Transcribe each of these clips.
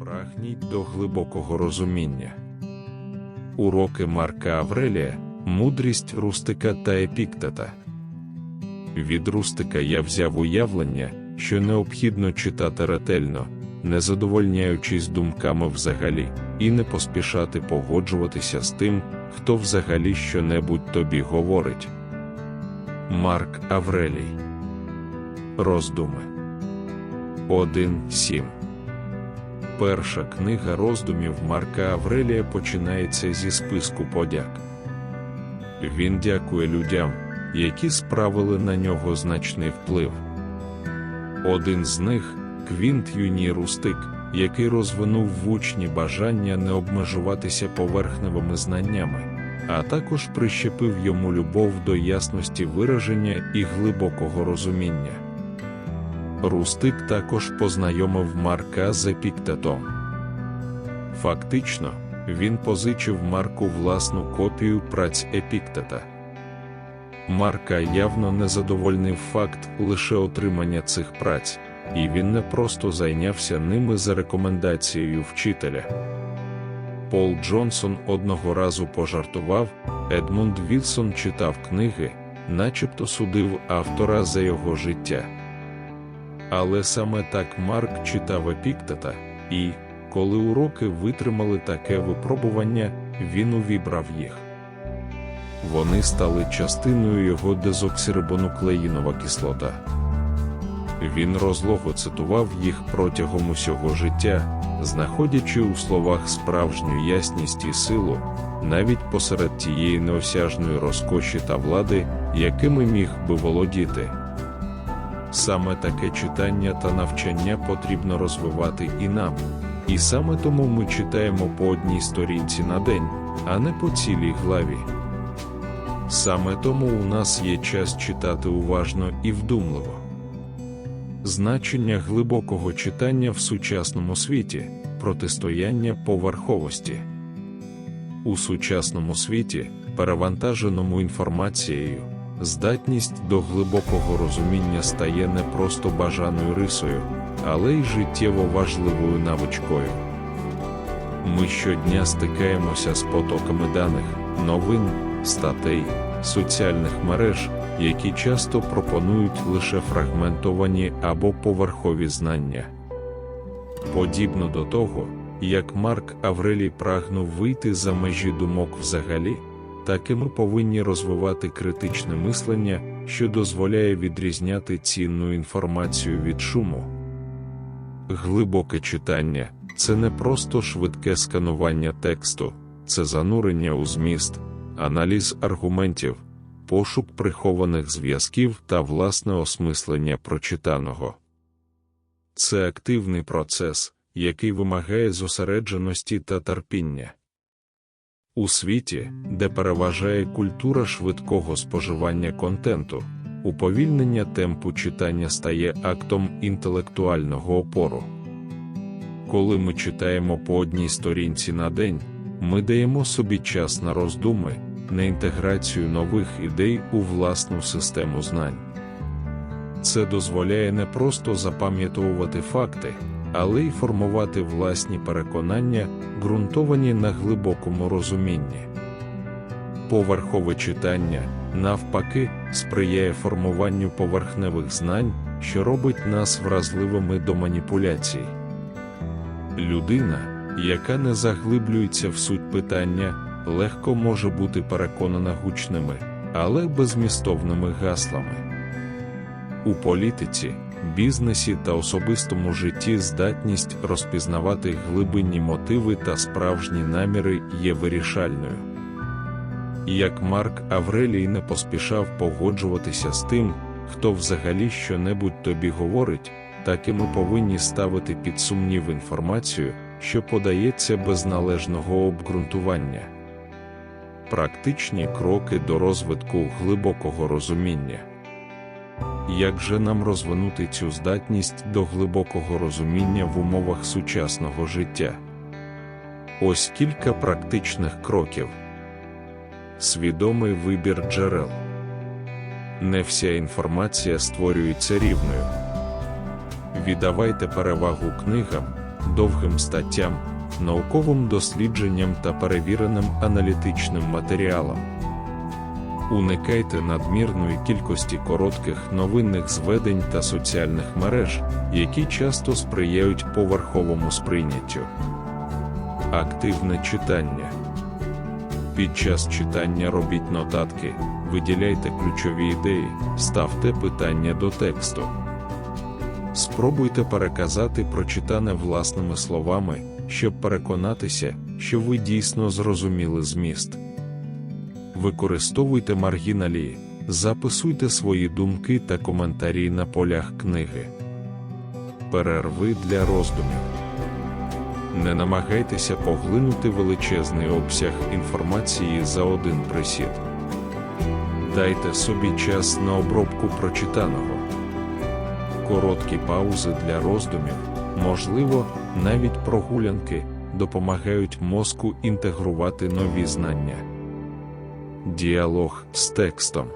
Прагніть до глибокого розуміння. Уроки Марка Аврелія, мудрість Рустика та Епіктета. Від Рустика я взяв уявлення, що необхідно читати ретельно, не задовольняючись думками взагалі, і не поспішати погоджуватися з тим, хто взагалі щонебудь тобі говорить. Марк Аврелій. Роздуми 1.7 Перша книга роздумів Марка Аврелія починається зі списку подяк. Він дякує людям, які справили на нього значний вплив. Один з них Квінт Юній Рустик, який розвинув в учні бажання не обмежуватися поверхневими знаннями, а також прищепив йому любов до ясності вираження і глибокого розуміння. Рустик також познайомив Марка з Епіктетом. Фактично, він позичив Марку власну копію праць Епіктета. Марка явно не задовольнив факт лише отримання цих праць, і він не просто зайнявся ними за рекомендацією вчителя. Пол Джонсон одного разу пожартував, Едмунд Вілсон читав книги, начебто судив автора за його життя. Але саме так Марк читав Епіктета, і, коли уроки витримали таке випробування, він увібрав їх. Вони стали частиною його дезоксирибонуклеїнова кислота. Він розлого цитував їх протягом усього життя, знаходячи у словах справжню ясність і силу, навіть посеред тієї неосяжної розкоші та влади, якими міг би володіти. Саме таке читання та навчання потрібно розвивати і нам, і саме тому ми читаємо по одній сторінці на день, а не по цілій главі. Саме тому у нас є час читати уважно і вдумливо. Значення глибокого читання в сучасному світі протистояння поверховості. У сучасному світі, перевантаженому інформацією, здатність до глибокого розуміння стає не просто бажаною рисою, але й життєво важливою навичкою. Ми щодня стикаємося з потоками даних, новин, статей, соціальних мереж, які часто пропонують лише фрагментовані або поверхові знання. Подібно до того, як Марк Аврелій прагнув вийти за межі думок взагалі, так і ми повинні розвивати критичне мислення, що дозволяє відрізняти цінну інформацію від шуму. Глибоке читання це не просто швидке сканування тексту, це занурення у зміст, аналіз аргументів, пошук прихованих зв'язків та власне осмислення прочитаного. Це активний процес, який вимагає зосередженості та терпіння. У світі, де переважає культура швидкого споживання контенту, уповільнення темпу читання стає актом інтелектуального опору. Коли ми читаємо по одній сторінці на день, ми даємо собі час на роздуми, на інтеграцію нових ідей у власну систему знань. Це дозволяє не просто запам'ятовувати факти, але й формувати власні переконання, ґрунтовані на глибокому розумінні. Поверхове читання, навпаки, сприяє формуванню поверхневих знань, що робить нас вразливими до маніпуляцій. Людина, яка не заглиблюється в суть питання, легко може бути переконана гучними, але безмістовними гаслами. У політиці, бізнесі та особистому житті здатність розпізнавати глибинні мотиви та справжні наміри є вирішальною. Як Марк Аврелій не поспішав погоджуватися з тим, хто взагалі щонебудь тобі говорить, так і ми повинні ставити під сумнів інформацію, що подається без належного обґрунтування. Практичні кроки до розвитку глибокого розуміння. Як же нам розвинути цю здатність до глибокого розуміння в умовах сучасного життя? Ось кілька практичних кроків. Свідомий вибір джерел. Не вся інформація створюється рівною. Віддавайте перевагу книгам, довгим статтям, науковим дослідженням та перевіреним аналітичним матеріалом. Уникайте надмірної кількості коротких новинних зведень та соціальних мереж, які часто сприяють поверховому сприйняттю. Активне читання. Під час читання робіть нотатки, виділяйте ключові ідеї, ставте питання до тексту. Спробуйте переказати прочитане власними словами, щоб переконатися, що ви дійсно зрозуміли зміст. Використовуйте маргіналії, записуйте свої думки та коментарі на полях книги. Перерви для роздумів. Не намагайтеся поглинути величезний обсяг інформації за один присід. Дайте собі час на обробку прочитаного. Короткі паузи для роздумів, можливо, навіть прогулянки, допомагають мозку інтегрувати нові знання. Діалог з текстом.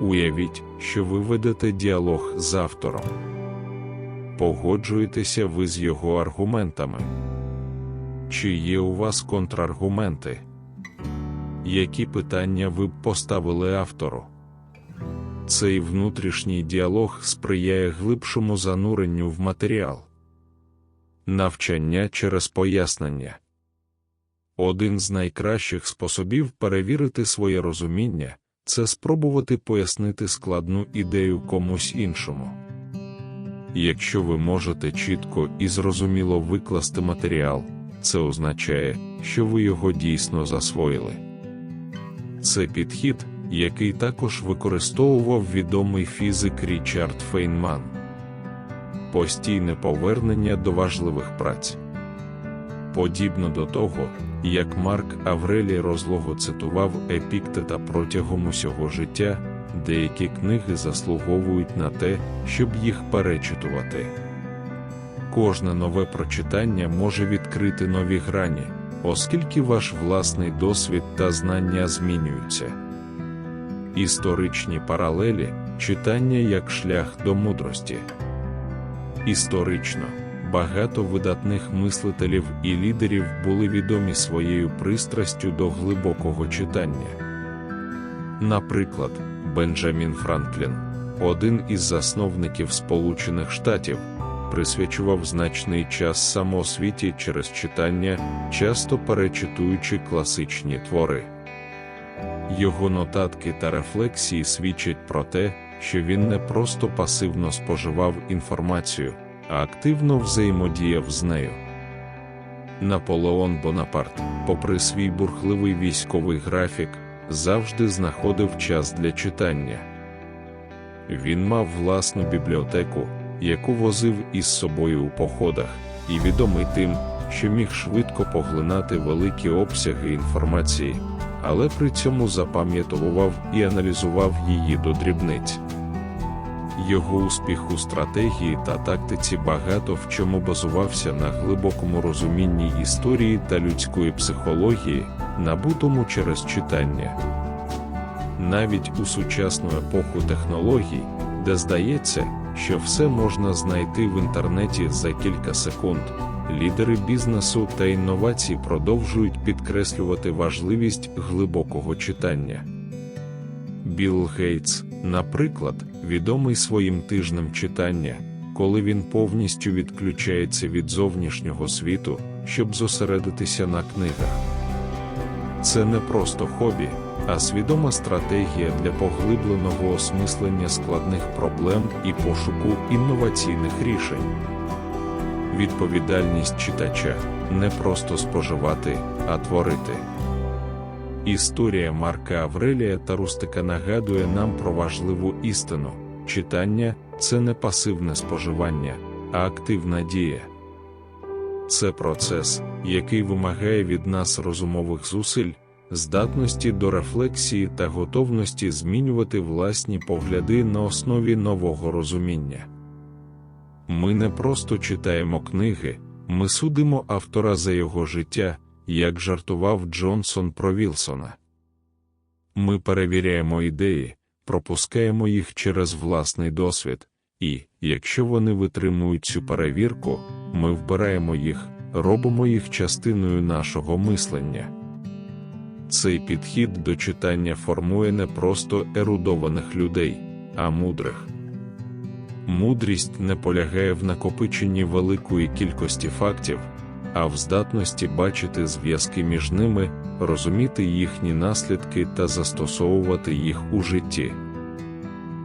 Уявіть, що ви ведете діалог з автором. Погоджуєтеся ви з його аргументами. Чи є у вас контраргументи? Які питання ви б поставили автору? Цей внутрішній діалог сприяє глибшому зануренню в матеріал. Навчання через пояснення. Один з найкращих способів перевірити своє розуміння це спробувати пояснити складну ідею комусь іншому. Якщо ви можете чітко і зрозуміло викласти матеріал, це означає, що ви його дійсно засвоїли. Це підхід, який також використовував відомий фізик Річард Фейнман. Постійне повернення до важливих праць. Подібно до того, як Марк Аврелій розлого цитував Епіктета протягом усього життя, деякі книги заслуговують на те, щоб їх перечитувати. Кожне нове прочитання може відкрити нові грані, оскільки ваш власний досвід та знання змінюються. Історичні паралелі читання як шлях до мудрості. Історично багато видатних мислителів і лідерів були відомі своєю пристрастю до глибокого читання. Наприклад, Бенджамін Франклін, один із засновників Сполучених Штатів, присвячував значний час самоосвіті через читання, часто перечитуючи класичні твори. Його нотатки та рефлексії свідчать про те, що він не просто пасивно споживав інформацію активно взаємодіяв з нею. Наполеон Бонапарт, попри свій бурхливий військовий графік, завжди знаходив час для читання. Він мав власну бібліотеку, яку возив із собою у походах, і відомий тим, що міг швидко поглинати великі обсяги інформації, але при цьому запам'ятовував і аналізував її до дрібниць. Його успіх у стратегії та тактиці багато в чому базувався на глибокому розумінні історії та людської психології, набутому через читання. Навіть у сучасну епоху технологій, де здається, що все можна знайти в інтернеті за кілька секунд, лідери бізнесу та інновацій продовжують підкреслювати важливість глибокого читання. Білл Гейтс, наприклад, відомий своїм тижнем читання, коли він повністю відключається від зовнішнього світу, щоб зосередитися на книгах. Це не просто хобі, а свідома стратегія для поглибленого осмислення складних проблем і пошуку інноваційних рішень. Відповідальність читача не просто споживати, а творити. Історія Марка Аврелія та Рустика нагадує нам про важливу істину: читання це не пасивне споживання, а активна дія. Це процес, який вимагає від нас розумових зусиль, здатності до рефлексії та готовності змінювати власні погляди на основі нового розуміння. Ми не просто читаємо книги, ми судимо автора за його життя як жартував Джонсон про Вілсона. Ми перевіряємо ідеї, пропускаємо їх через власний досвід, і, якщо вони витримують цю перевірку, ми вбираємо їх, робимо їх частиною нашого мислення. Цей підхід до читання формує не просто ерудованих людей, а мудрих. Мудрість не полягає в накопиченні великої кількості фактів, а в здатності бачити зв'язки між ними, розуміти їхні наслідки та застосовувати їх у житті.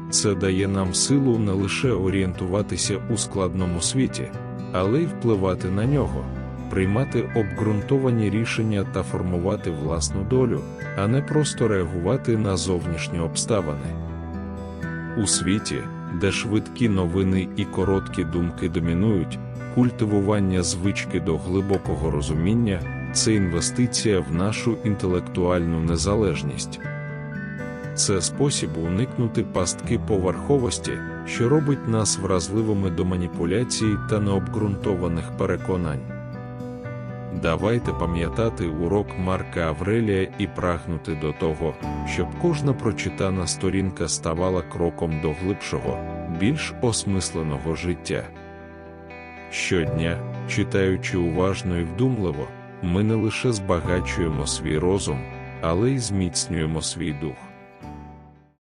Це дає нам силу не лише орієнтуватися у складному світі, але й впливати на нього, приймати обґрунтовані рішення та формувати власну долю, а не просто реагувати на зовнішні обставини. У світі, де швидкі новини і короткі думки домінують, культивування звички до глибокого розуміння це інвестиція в нашу інтелектуальну незалежність. Це спосіб уникнути пастки поверховості, що робить нас вразливими до маніпуляцій та необґрунтованих переконань. Давайте пам'ятати урок Марка Аврелія і прагнути до того, щоб кожна прочитана сторінка ставала кроком до глибшого, більш осмисленого життя. Щодня, читаючи уважно і вдумливо, ми не лише збагачуємо свій розум, але й зміцнюємо свій дух.